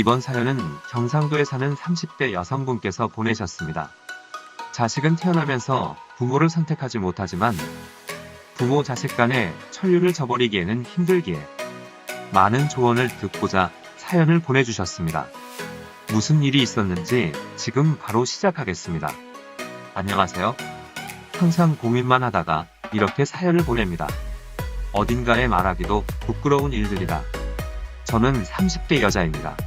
이번 사연은 경상도에 사는 30대 여성분께서 보내셨습니다. 자식은 태어나면서 부모를 선택하지 못하지만 부모 자식 간의 천륜을 저버리기에는 힘들기에 많은 조언을 듣고자 사연을 보내주셨습니다. 무슨 일이 있었는지 지금 바로 시작하겠습니다. 안녕하세요. 항상 고민만 하다가 이렇게 사연을 보냅니다. 어딘가에 말하기도 부끄러운 일들이라. 저는 30대 여자입니다.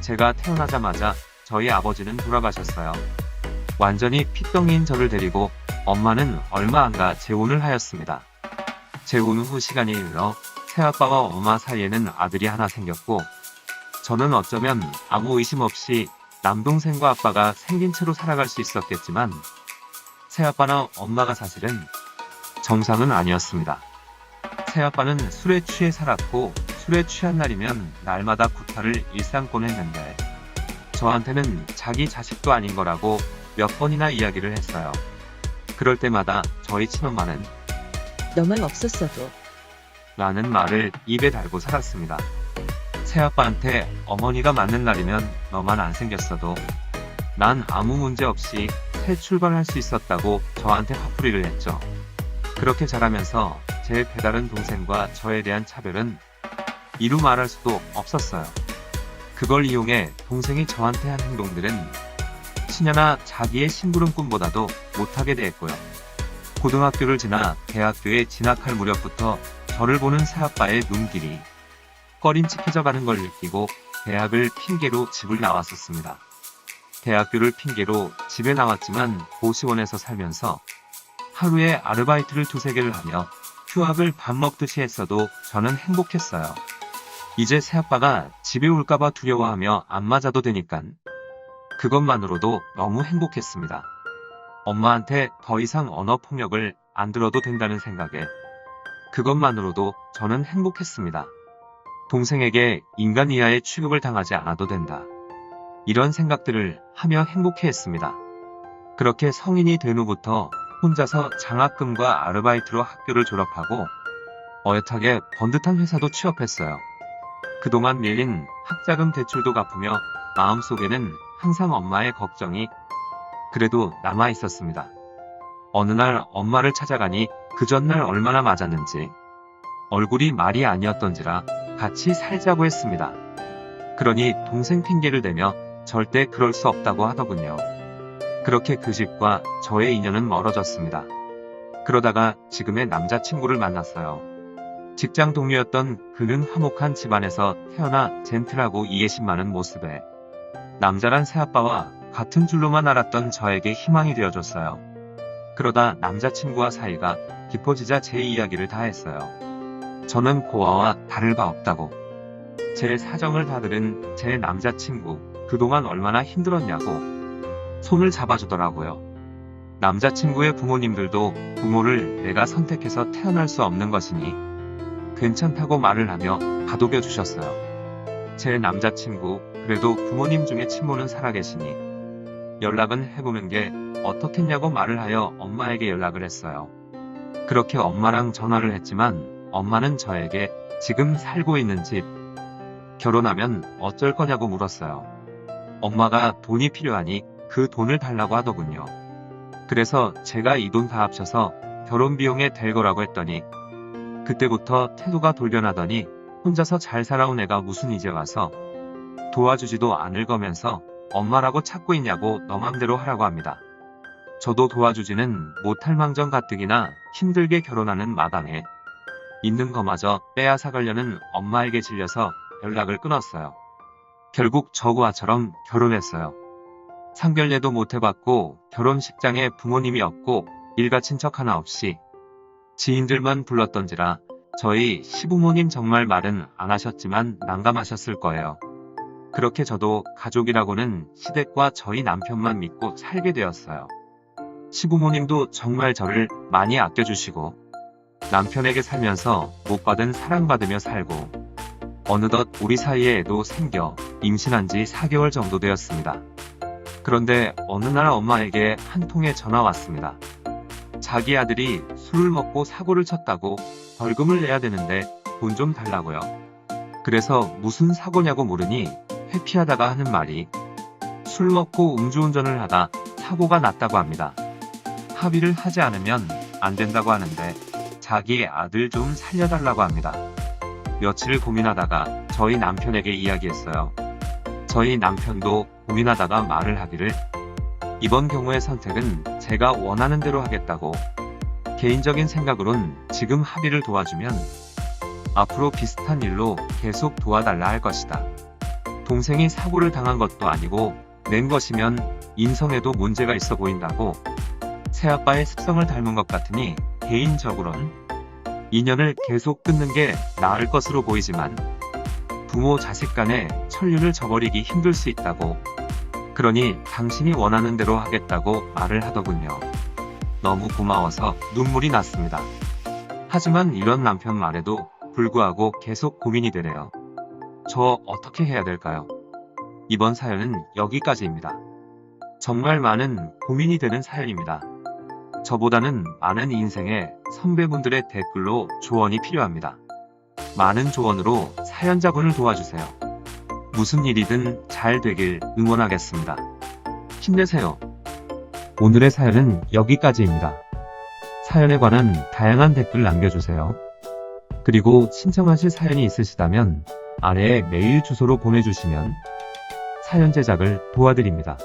제가 태어나자마자 저희 아버지는 돌아가셨어요. 완전히 핏덩이인 저를 데리고 엄마는 얼마 안가 재혼을 하였습니다. 재혼 후 시간이 흘러 새아빠와 엄마 사이에는 아들이 하나 생겼고 저는 어쩌면 아무 의심 없이 남동생과 아빠가 생긴 채로 살아갈 수 있었겠지만 새아빠나 엄마가 사실은 정상은 아니었습니다. 새아빠는 술에 취해 살았고 술에 취한 날이면 날마다 구타를 일상권 했는데 저한테는 자기 자식도 아닌 거라고 몇 번이나 이야기를 했어요. 그럴 때마다 저희 친엄마는 너만 없었어도 라는 말을 입에 달고 살았습니다. 새아빠한테 어머니가 맞는 날이면 너만 안 생겼어도 난 아무 문제 없이 새 출발할 수 있었다고 저한테 화풀이를 했죠. 그렇게 자라면서 제 배다른 동생과 저에 대한 차별은 이루 말할 수도 없었어요. 그걸 이용해 동생이 저한테 한 행동들은 신여나 자기의 심부름꾼보다도 못하게 대했고요. 고등학교를 지나 대학교에 진학할 무렵부터 저를 보는 새아빠의 눈길이 꺼림칙해져 가는 걸 느끼고 대학을 핑계로 집을 나왔었습니다. 대학교를 핑계로 집에 나왔지만 고시원에서 살면서 하루에 아르바이트를 두세 개를 하며 휴학을 밥 먹듯이 했어도 저는 행복했어요. 이제 새아빠가 집에 올까봐 두려워하며 안 맞아도 되니깐 그것만으로도 너무 행복했습니다. 엄마한테 더 이상 언어 폭력을 안 들어도 된다는 생각에 그것만으로도 저는 행복했습니다. 동생에게 인간 이하의 취급을 당하지 않아도 된다. 이런 생각들을 하며 행복해 했습니다. 그렇게 성인이 된 후부터 혼자서 장학금과 아르바이트로 학교를 졸업하고 어엿하게 번듯한 회사도 취업했어요. 그동안 밀린 학자금 대출도 갚으며 마음속에는 항상 엄마의 걱정이 그래도 남아 있었습니다. 어느 날 엄마를 찾아가니 그 전날 얼마나 맞았는지 얼굴이 말이 아니었던지라 같이 살자고 했습니다. 그러니 동생 핑계를 대며 절대 그럴 수 없다고 하더군요. 그렇게 그 집과 저의 인연은 멀어졌습니다. 그러다가 지금의 남자친구를 만났어요. 직장 동료였던 그는 화목한 집안에서 태어나 젠틀하고 이해심 많은 모습에 남자란 새아빠와 같은 줄로만 알았던 저에게 희망이 되어줬어요. 그러다 남자친구와 사이가 깊어지자 제 이야기를 다 했어요. 저는 고아와 다를 바 없다고. 제 사정을 다 들은 제 남자친구, 그동안 얼마나 힘들었냐고 손을 잡아주더라고요. 남자친구의 부모님들도 부모를 내가 선택해서 태어날 수 없는 것이니 괜찮다고 말을 하며 다독여 주셨어요. 제 남자친구, 그래도 부모님 중에 친모는 살아계시니 연락은 해보는 게 어떻겠냐고 말을 하여 엄마에게 연락을 했어요. 그렇게 엄마랑 전화를 했지만 엄마는 저에게 지금 살고 있는 집, 결혼하면 어쩔 거냐고 물었어요. 엄마가 돈이 필요하니 그 돈을 달라고 하더군요. 그래서 제가 이 돈 다 합쳐서 결혼 비용에 될 거라고 했더니 그때부터 태도가 돌변하더니 혼자서 잘 살아온 애가 무슨 이제 와서 도와주지도 않을 거면서 엄마라고 찾고 있냐고 너 맘대로 하라고 합니다. 저도 도와주지는 못할 망정 가뜩이나 힘들게 결혼하는 마당에 있는 거마저 빼앗아가려는 엄마에게 질려서 연락을 끊었어요. 결국 저구아처럼 결혼했어요. 상견례도 못 해봤고 결혼식장에 부모님이 없고 일가 친척 하나 없이 지인들만 불렀던지라 저희 시부모님 정말 말은 안 하셨지만 난감하셨을 거예요. 그렇게 저도 가족이라고는 시댁과 저희 남편만 믿고 살게 되었어요. 시부모님도 정말 저를 많이 아껴주시고 남편에게 살면서 못 받은 사랑받으며 살고 어느덧 우리 사이에 애도 생겨 임신한 지 4개월 정도 되었습니다. 그런데 어느 날 엄마에게 한 통의 전화 왔습니다. 자기 아들이 술을 먹고 사고를 쳤다고 벌금을 내야 되는데 돈 좀 달라고요. 그래서 무슨 사고냐고 물으니 회피하다가 하는 말이 술 먹고 음주운전을 하다 사고가 났다고 합니다. 합의를 하지 않으면 안 된다고 하는데 자기 아들 좀 살려달라고 합니다. 며칠 고민하다가 저희 남편에게 이야기했어요. 저희 남편도 고민하다가 말을 하기를 이번 경우의 선택은 제가 원하는 대로 하겠다고 개인적인 생각으론 지금 합의를 도와주면 앞으로 비슷한 일로 계속 도와달라 할 것이다. 동생이 사고를 당한 것도 아니고 낸 것이면 인성에도 문제가 있어 보인다고 새아빠의 습성을 닮은 것 같으니 개인적으론 인연을 계속 끊는 게 나을 것으로 보이지만 부모 자식 간의 천륜을 저버리기 힘들 수 있다고 그러니 당신이 원하는 대로 하겠다고 말을 하더군요. 너무 고마워서 눈물이 났습니다. 하지만 이런 남편 말에도 불구하고 계속 고민이 되네요. 저 어떻게 해야 될까요? 이번 사연은 여기까지입니다. 정말 많은 고민이 되는 사연입니다. 저보다는 많은 인생의 선배분들의 댓글로 조언이 필요합니다. 많은 조언으로 사연자분을 도와주세요. 무슨 일이든 잘 되길 응원하겠습니다. 힘내세요. 오늘의 사연은 여기까지입니다. 사연에 관한 다양한 댓글 남겨주세요. 그리고 신청하실 사연이 있으시다면 아래에 메일 주소로 보내주시면 사연 제작을 도와드립니다.